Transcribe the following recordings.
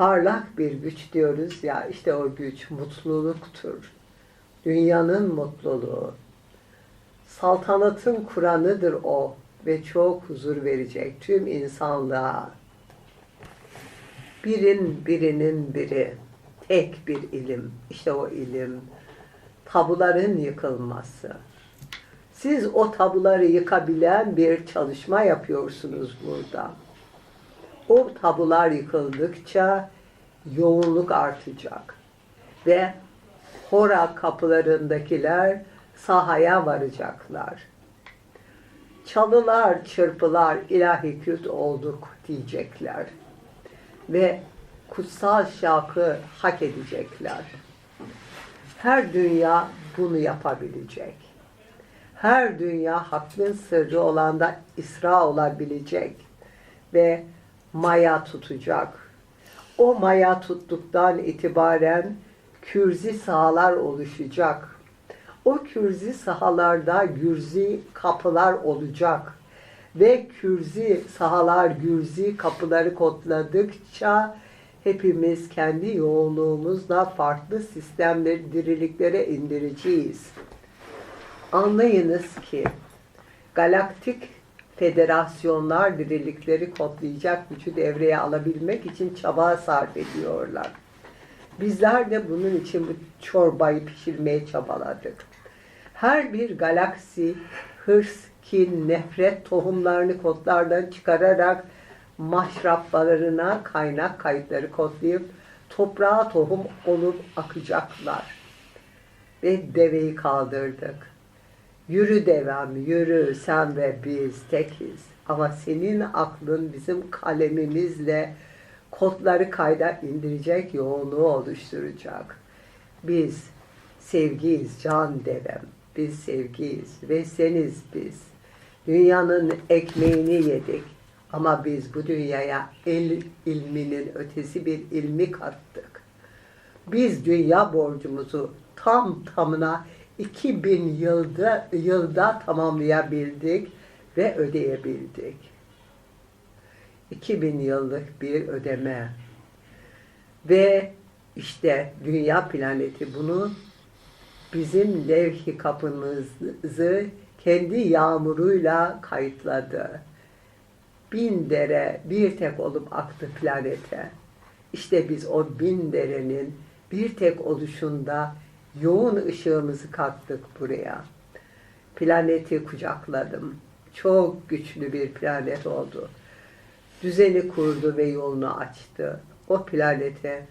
parlak bir güç diyoruz ya işte o güç mutluluktur. Dünyanın mutluluğu. Saltanatın Kur'an'ıdır o ve çok huzur verecek tüm insanlığa. Birin birinin biri, tek bir ilim. İşte o ilim, tabuların yıkılması. Siz o tabuları yıkabilen bir çalışma yapıyorsunuz burada. O tabular yıkıldıkça yoğunluk artacak. Ve Hora kapılarındakiler sahaya varacaklar. Çalılar, çırpılar ilahi küt olduk diyecekler. Ve kutsal şarkı hak edecekler. Her dünya bunu yapabilecek. Her dünya hakkın sırrı olan da İsra olabilecek. Ve maya tutacak. O maya tuttuktan itibaren kürzi sahalar oluşacak. O kürzi sahalarda gürzi kapılar olacak. Ve kürzi sahalar, gürzi kapıları kodladıkça hepimiz kendi yoğunluğumuzla farklı sistemleri diriliklere indireceğiz. Anlayınız ki galaktik federasyonlar dirilikleri kodlayacak gücü devreye alabilmek için çaba sarf ediyorlar. Bizler de bunun için bu çorbayı pişirmeye çabaladık. Her bir galaksi hırs, kin, nefret tohumlarını kodlardan çıkararak maşraplarına kaynak kayıtları kodlayıp toprağa tohum olup akacaklar. Ve deveyi kaldırdık. Yürü devam, yürü sen ve biz tekiz. Ama senin aklın bizim kalemimizle kodları kayda indirecek yoğunluğu oluşturacak. Biz sevgiyiz can devem. Biz sevgiyiz ve seniz biz. Dünyanın ekmeğini yedik. Ama biz bu dünyaya el ilminin ötesi bir ilmi kattık. Biz dünya borcumuzu tam tamına 2000 yılda, yılda tamamlayabildik ve ödeyebildik. 2000 yıllık bir ödeme. Ve işte dünya planeti bunu bizim levh-i kapımızı kendi yağmuruyla kayıtladı. Bin dere bir tek olup aktı planete. İşte biz o bin derenin bir tek oluşunda yoğun ışığımızı kattık buraya. Planeti kucakladım. Çok güçlü bir planet oldu. Düzeni kurdu ve yolunu açtı. O planete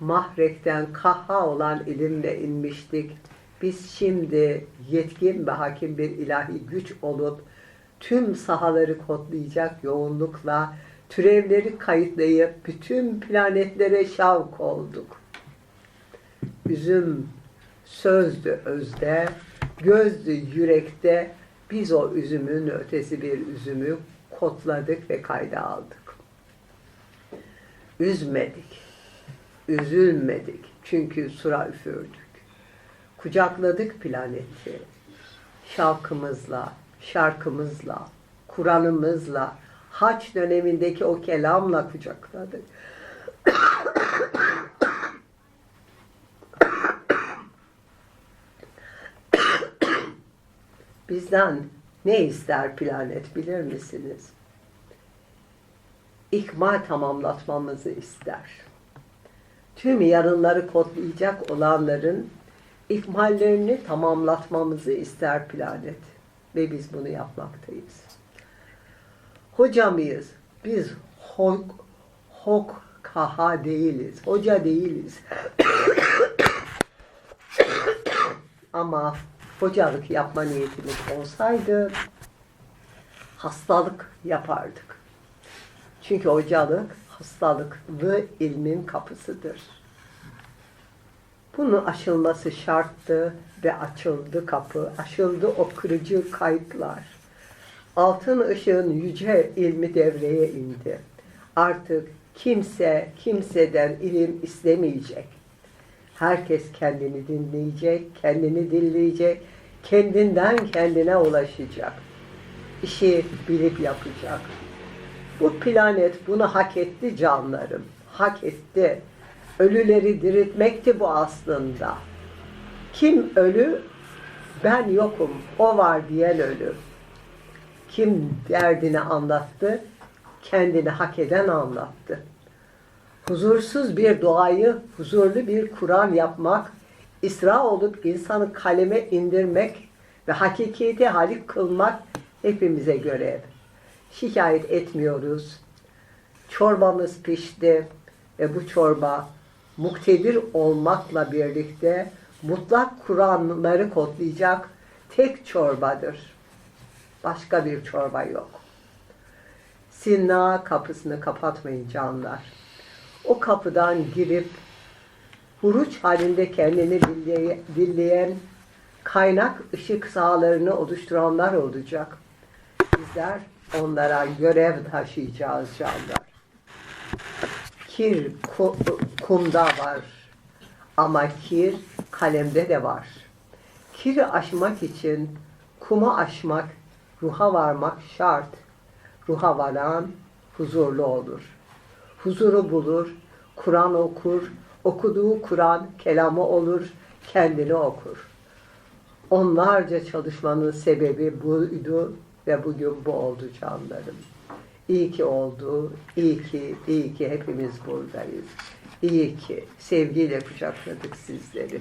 mahrekten kaha olan ilimle inmiştik. Biz şimdi yetkin ve hakim bir ilahi güç olup tüm sahaları kodlayacak yoğunlukla türevleri kayıtlayıp bütün planetlere şavk olduk. Üzüm sözdü özde, gözdü yürekte. Biz o üzümün ötesi bir üzümü kodladık ve kayda aldık. Üzmedik, üzülmedik çünkü sura üfürdük. Kucakladık planeti şarkımızla, şarkımızla, Kur'an'ımızla, haç dönemindeki o kelamla kucakladık. Bizden ne ister planet bilir misiniz? İkmal tamamlatmamızı ister. Tüm yarınları kodlayacak olanların ikmallerini tamamlatmamızı ister planet. Ve biz bunu yapmaktayız. Hoca mıyız? Biz hok, hok kaha değiliz. Hoca değiliz. Ama hocalık yapma niyetimiz olsaydı hastalık yapardık. Çünkü hocalık hastalıklı ilmin kapısıdır. Bunun aşılması şarttı ve açıldı kapı. Aşıldı o kırıcı kayıtlar. Altın ışığın yüce ilmi devreye indi. Artık kimse kimseden ilim istemeyecek. Herkes kendini dinleyecek, kendini dinleyecek, kendinden kendine ulaşacak. İşi bilip yapacak. Bu planet bunu hak etti canlarım. hak etti. Ölüleri diriltmekti bu aslında. Kim ölü? Ben yokum, o var diyen ölü. Kim derdini anlattı? Kendini hak eden anlattı. Huzursuz bir doğayı huzurlu bir Kur'an yapmak, İsra olup insanı kaleme indirmek ve hakikati halik kılmak hepimize görev. Şikayet etmiyoruz. Çorbamız pişti ve bu çorba muktedir olmakla birlikte mutlak Kur'anları kodlayacak tek çorbadır. Başka bir çorba yok. Sinna kapısını kapatmayın canlar. O kapıdan girip huruç halinde kendini dilleye- dilleyen kaynak ışık sahalarını oluşturanlar olacak. Bizler onlara görev taşıyacağız canlar. Kir ku- kumda var ama kir kalemde de var. Kiri aşmak için kumu aşmak, ruha varmak şart. Ruha varan huzurlu olur. Huzuru bulur, Kur'an okur, okuduğu Kur'an kelamı olur, kendini okur. Onlarca çalışmanın sebebi buydu ve bugün bu oldu canlarım. İyi ki oldu, iyi ki, iyi ki hepimiz buradayız. İyi ki sevgiyle kucakladık sizleri.